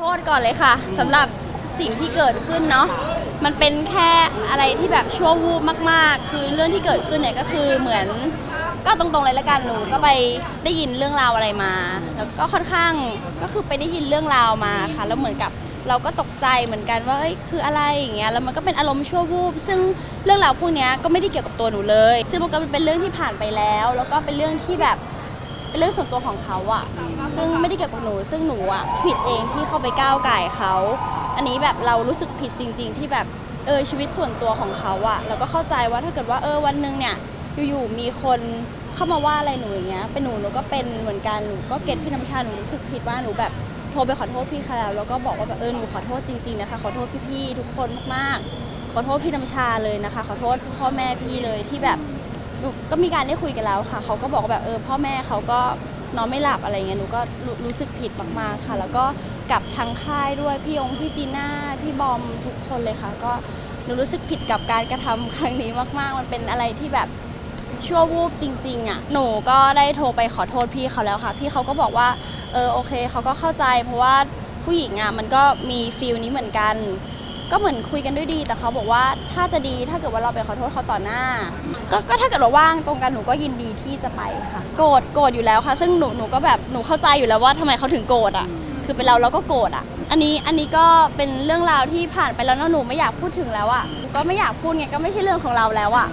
โทษก่อนเลยค่ะสำหรับสิ่งที่เกิดขึ้นเนาะมันเป็นแค่อะไรที่แบบชั่ววูบมาก ๆ คือเรื่องที่เกิดขึ้นเนี่ยก็คือเหมือนก็ตรงๆเลยละกันหนูก็ไปได้ยินเรื่องราวอะไรมา แล้วก็ค่อนข้างก็คือไปได้ยินเรื่องราวมาค่ะ แล้วเหมือนกับเราก็ตกใจเหมือนกันว่าเอ้ยคืออะไรอย่างเงี้ยแล้วมันก็เป็นอารมณ์ชั่ววูบซึ่งเรื่องราวพวกเนี้ยก็ไม่ได้เกี่ยวกับตัวหนูเลย ซึ่งมันก็เป็นเรื่องที่ผ่านไปแล้ว แล้วก็เป็นเรื่องที่แบบเป็นเรื่องส่วนตัวของเขาอะ ซึ่งไม่ได้เกี่ยวกับหนู ซึ่งหนูอะผิดเองที่เข้าไปก้าวไก่เขา อันนี้แบบเรารู้สึกผิดจริง ๆ ที่แบบเออชีวิตส่วนตัวของเขาอะเราก็เข้าใจว่าถ้าเกิดว่าเออวันหนึ่งเนี่ยอยู่ๆมีคนเข้ามาว่าอะไรหนูอย่างเงี้ยเป็นหนูหนูก็เป็นเหมือนกันหนูก็เก็ตพี่น้ำชาหนูรู้สึกผิดว่าหนูแบบโทรไปขอโทษพี่เขาแล้วแล้วก็บอกว่าแบบเออหนูขอโทษจริงๆนะคะขอโทษพี่ๆทุกคนมากๆ ขอโทษพี่น้ำชาเลยนะคะ ขอโทษพ่อแม่พี่เลยที่แบบหนูก็มีการได้คุยกันแล้วค่ะเขาก็บอกว่าแบบเออพ่อแม่เขาก็ นอนไม่หลับอะไรเงี้ยหนูก็รู้รู้สึกผิดมากๆค่ะ แล้วก็กับทางค่ายด้วยพี่ยงค์พี่จีน่าพี่บอมทุกคนเลยค่ะ ก็หนูรู้สึกผิดกับการกระทำครั้งนี้มากๆ มันเป็นอะไรที่แบบชั่ววูบจริงๆอะหนูก็ได้โทรไปขอโทษพี่เขาแล้วค่ะ พี่เขาก็บอกว่าเออโอเคเขาก็เข้าใจ เพราะว่าผู้หญิงอะมันก็มีฟีลนี้เหมือนกัน ก็เหมือนคุยกันด้วยดี แต่เขาบอกว่าถ้าจะดีถ้าเกิดว่าเราไปขอโทษเขาต่อหน้า ก็ก็ถ้าเกิดว่าว่างตรงกันหนูก็ยินดีที่จะไปค่ะ โกรธโกรธอยู่แล้วค่ะ ซึ่งหนูหนูก็แบบหนูเข้าใจอยู่แล้วว่าทำไมเขาถึงโกรธอะ คือเป็นเราเราก็โกรธอะ อันนี้อันนี้ก็เป็นเรื่องราวที่ผ่านไปแล้วเนอะหนูไม่อยากพูดถึงแล้วอะหนูก็ไม่อยากพูดไงก็ไม่ใช่เรื่องของเราแล้วอะ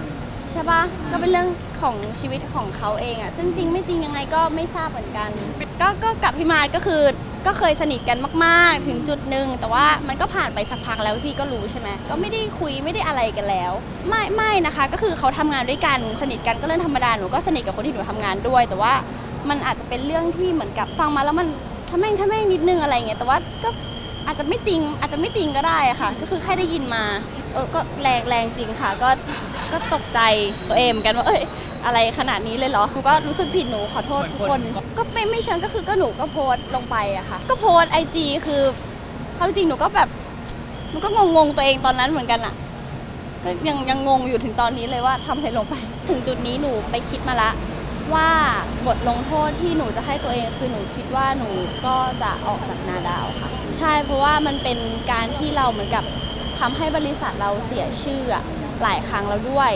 ใช่ปะก็เป็นเรื่องของชีวิตของเขาเองอะซึ่งจริงไม่จริงยังไงก็ไม่ทราบเหมือนกัน ก็ก็กับพี่มาร์ทก็คือ ก็เคยสนิทกันมาก ๆ ถึงจุดหนึ่งแต่ว่ามันก็ผ่านไปสักพักแล้วพี่ก็รู้ใช่ไหมก็ไม่ได้คุยไม่ได้อะไรกันแล้ว ไม่ไม่นะคะ ก็คือเขาทำงานด้วยกันสนิทกันก็เรื่องธรรมดาหนูก็สนิทกับคนที่หนูทำงานด้วย แต่ว่ามันอาจจะเป็นเรื่องที่เหมือนกับฟังมาแล้วมันทำแม่งทำแม่งนิดนึงอะไรเงี้ยแต่ว่าก็อาจจะไม่จริงอาจจะไม่จริงก็ได้อะค่ะ ก็คือแค่ได้ยินมาเออก็แรงแรงจริงค่ะ ก็ก็ตกใจตัวเองเหมือนกันว่าเอ้ย อะไรขนาดนี้เลยเหรอหนูก็รู้สึกผิดหนูขอโทษทุกคน ก็ไม่ไม่เชิงก็คือก็หนูก็โพสต์ลงไปอะค่ะ ก็โพสไอจีคือเขาจริงหนูก็แบบหนูก็งงงๆตัวเองตอนนั้นเหมือนกันอะก็ยังยังงงอยู่ถึงตอนนี้เลยว่าทำอะไรลงไป ถึงจุดนี้หนูไปคิดมาละ ว่าบทลงโทษที่หนูจะให้ตัวเองคือหนูคิดว่าหนูก็จะออกจากนาดาวค่ะ ใช่เพราะว่ามันเป็นการที่เราเหมือนกับทำให้บริษัทเราเสียชื่ออะหลายครั้งแล้วด้วย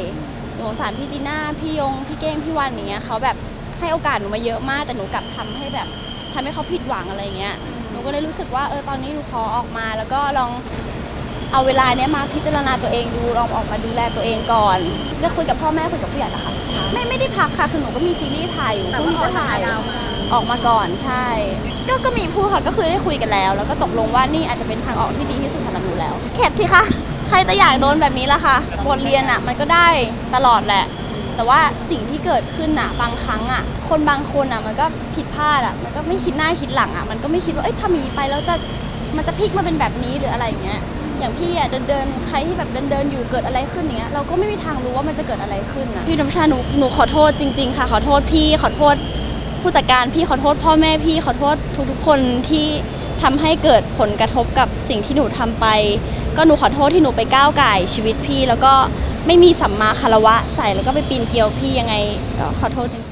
นูสงสารพี่จีน่าพี่ยงพี่เก้งพี่วันอย่างเงี้ยเขาแบบให้โอกาสหนูมาเยอะมาก แต่หนูกลับทำให้แบบทำให้เขาผิดหวังอะไรเงี้ยหนูก็เลยรู้สึกว่าเออตอนนี้หนูขอออกมาแล้วก็ลองเอาเวลาเนี้ยมาพิจารณาตัวเองดูลองออกมาดูแลตัวเองก่อนจะคุยกับพ่อแม่คุยกับผู้ใหญ่ละค่ะไม่ไม่ได้พักค่ะคือหนูก็มีซีรีส์ถ่ายอยู่แต่ว่าพรุ่งนี้ออกจากถ่ายนาดาวมาออกมาก่อนใช่ ก็ก็มีพูดค่ะก็คือได้คุยกันแล้ว แล้วก็ตกลงว่านี่อาจจะเป็นทางออกที่ดีที่สุดสำหรับหนูแล้วเข็ดสิคะใครจะอยากโดนแบบนี้ล่ะคะบทเรียนอะมันก็ได้ตลอดแหละ แต่ว่าสิ่งที่เกิดขึ้นอะบางครั้งอะ คนบางคนอะมันก็ผิดพลาดอะมันก็ไม่คิดหน้าคิดหลังอะมันก็ไม่คิดว่าเอ้ยทำอย่างนี้ไปแล้วจะมันจะพลิกมาเป็นแบบนี้หรืออะไรอย่างเงี้ยอย่างพี่อะเดินเดินๆใครที่แบบเดินเดินๆอยู่เกิดอะไรขึ้นอย่างเงี้ยเราก็ไม่มีทางรู้ว่ามันจะเกิดอะไรขึ้นนะพี่น้ำชาหนูหนูขอโทษจริง ๆ ค่ะ ขอโทษพี่ขอโทษผู้จัดการพี่ขอโทษพ่อแม่พี่ขอโทษทุกๆคนที่ทำให้เกิดผลกระทบกับสิ่งที่หนูทำไป ก็หนูขอโทษที่หนูไปก้าวไก่ชีวิตพี่ แล้วก็ไม่มีสัมมาคารวะใส่แล้วก็ไปปีนเกลียวพี่ยังไงก็ขอโทษจริงๆ